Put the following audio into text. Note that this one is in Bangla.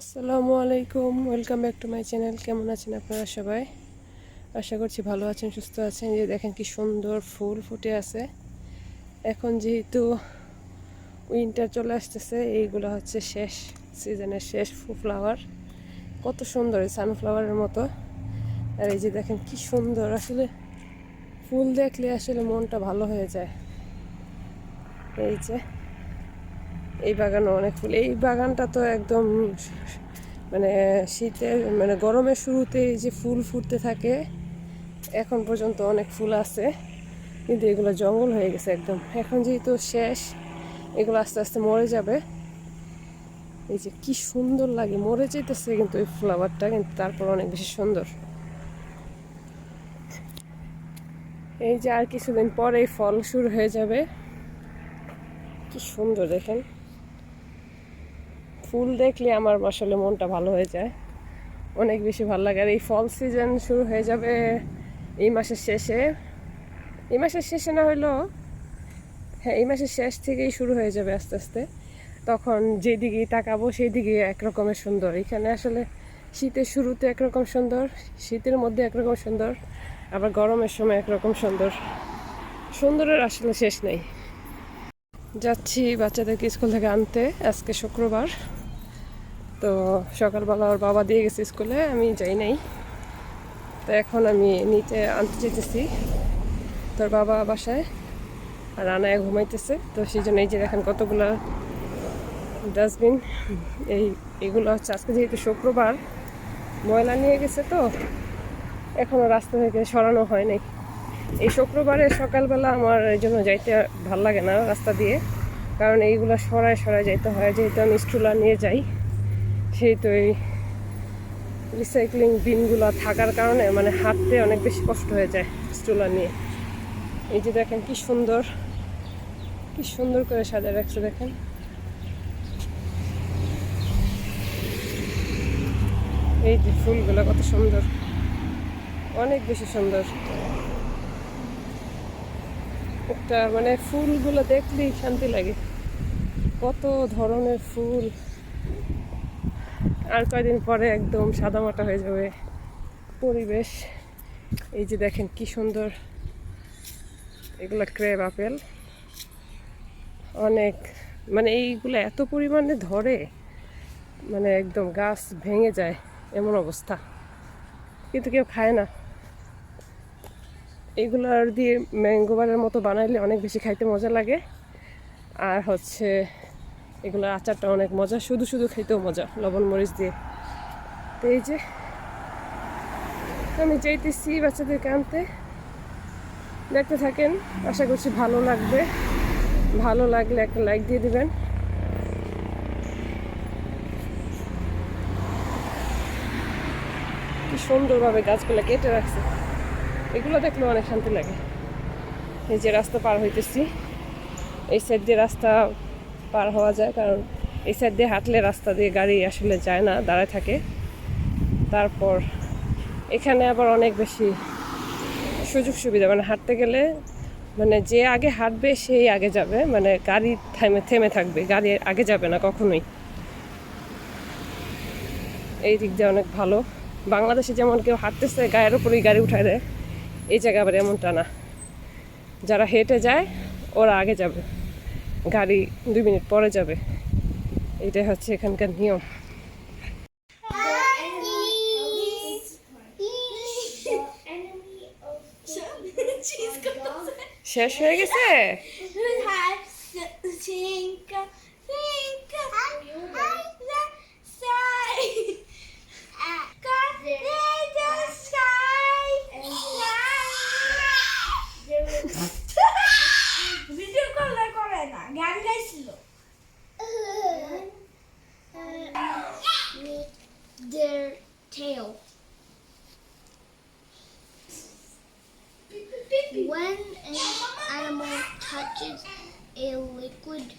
আসসালামু আলাইকুম, welcome back to my channel. কেমন আছেন আপনারা সবাই? আশা করছি ভালো আছেন, সুস্থ আছেন। যে দেখেন কি সুন্দর ফুল ফুটে আছে। এখন যেহেতু উইন্টার চলে আসতেছে, এইগুলো হচ্ছে শেষ সিজনের শেষ ফ্লাওয়ার কত সুন্দর সানফ্লাওয়ারের মতো। আর এই যে দেখেন কি সুন্দর, আসলে ফুল দেখলে আসলে মনটা ভালো হয়ে যায়। এই যে এই বাগানও অনেক ফুল। এই বাগানটা তো একদম মানে শীতের মানে গরমের শুরুতে যে ফুল ফুটতে থাকে, এখন পর্যন্ত অনেক ফুল আছে, কিন্তু এগুলো জঙ্গল হয়ে গেছে একদম। এখন যেহেতু শেষ, এগুলো আস্তে আস্তে মরে যাবে। এই যে কি সুন্দর লাগে, মরে যেতেছে কিন্তু এই ফ্লাওয়ারটা, কিন্তু তারপর অনেক বেশি সুন্দর। এই যে আর কিছুদিন পরেই ফল শুরু হয়ে যাবে। কি সুন্দর দেখেন। ফুল দেখলে আমার আসলে মনটা ভালো হয়ে যায়। অনেক বেশি ভালো লাগে। আর এই ফল সিজন শুরু হয়ে যাবে এই মাসের শেষে। এই মাসের শেষে না হলেও হ্যাঁ এই মাসের শেষ থেকেই শুরু হয়ে যাবে আস্তে আস্তে। তখন যেদিকেই তাকাবো সেই দিকে একরকমের সুন্দর। এখানে আসলে শীতের শুরুতে একরকম সুন্দর, শীতের মধ্যে একরকম সুন্দর, আবার গরমের সময় একরকম সুন্দর। সুন্দরের আসলে শেষ নেই। যাচ্ছি বাচ্চাদেরকে স্কুল থেকে আনতে আজকে শুক্রবার। তো সকালবেলা ওর বাবা দিয়ে গেছে স্কুলে, আমি যাই নাই। তো এখন আমি নিচে আনতে যেতেছি। তোর বাবা বাসায়, আর আনায় ঘুমাইতেছে। তো সেই জন্য এই যে দেখেন কতগুলো ডাস্টবিন এই এগুলো হচ্ছে আজকে যেহেতু শুক্রবার, ময়লা নিয়ে গেছে তো এখনও রাস্তা থেকে সরানো হয় নাই। এই শুক্রবারে সকালবেলা আমার এই জন্য যাইতে ভালো লাগে না রাস্তা দিয়ে, কারণ এইগুলো সরায় সরায় যাইতে হয়। যেহেতু আমি স্টুলার নিয়ে যাই সেই তো এই রিসাইক্লিং বিনগুলো থাকার কারণে মানে হাঁটতে অনেক বেশি কষ্ট হয়ে যায় স্টুলার নিয়ে। এই যে দেখেন কি সুন্দর কি সুন্দর করে সাজা রাখছে দেখেন। এই যে ফুলগুলো কত সুন্দর, অনেক বেশি সুন্দর। একটা মানে ফুলগুলো দেখলেই শান্তি লাগে। কত ধরনের ফুল। আর কয়দিন পরে একদম সাদামাটা হয়ে যাবে পরিবেশ। এই যে দেখেন কি সুন্দর এগুলো ক্রেব আপেল। অনেক মানে এইগুলো এত পরিমাণে ধরে মানে একদম গাছ ভেঙে যায়, এমন অবস্থা। কিন্তু কেউ খায় না। এগুলোর দিয়ে ম্যাঙ্গোবারের মতো বানাইলে অনেক বেশি খাইতে মজা লাগে। আর হচ্ছে এগুলোর আচারটা অনেক মজা, শুধু শুধু খাইতেও মজা, লবণ, মরিচ দিয়ে। তো এই যে, আমি যাইতেছি বাচ্চাদেরকে আনতে। দেখতে থাকেন, আশা করছি ভালো লাগবে। ভালো লাগলে একটা লাইক দিয়ে দিবেন। কি সুন্দরভাবে গাছগুলো কেটে রাখছে। এগুলো দেখলে অনেক শান্তি লাগে। এই যে রাস্তা পার হইতেছি। এই সাইড দিয়ে রাস্তা পার হওয়া যায়, কারণ এই সাইড দিয়ে হাঁটলে রাস্তা দিয়ে গাড়ি আসলে যায় না, দাঁড়ায় থাকে। তারপর এখানে আবার অনেক বেশি সুযোগ সুবিধা মানে হাঁটতে গেলে মানে যে আগে হাঁটবে সেই আগে যাবে মানে গাড়ি থেমে থেমে থাকবে, গাড়ি আগে যাবে না কখনোই। এই দিক দিয়ে অনেক ভালো। বাংলাদেশে যেমন কেউ হাঁটতেছে, গায়ের উপরেই গাড়ি উঠায় দেয়, এই জায়গা আবার এমনটা না। যারা হেঁটে যায়, ওরা আগে যাবে। গাড়ি দুই মিনিট পরে যাবে। এইটাই হচ্ছে এখানকার নিয়ম। শেষ হয়ে গেছে? When an animal touches a liquid,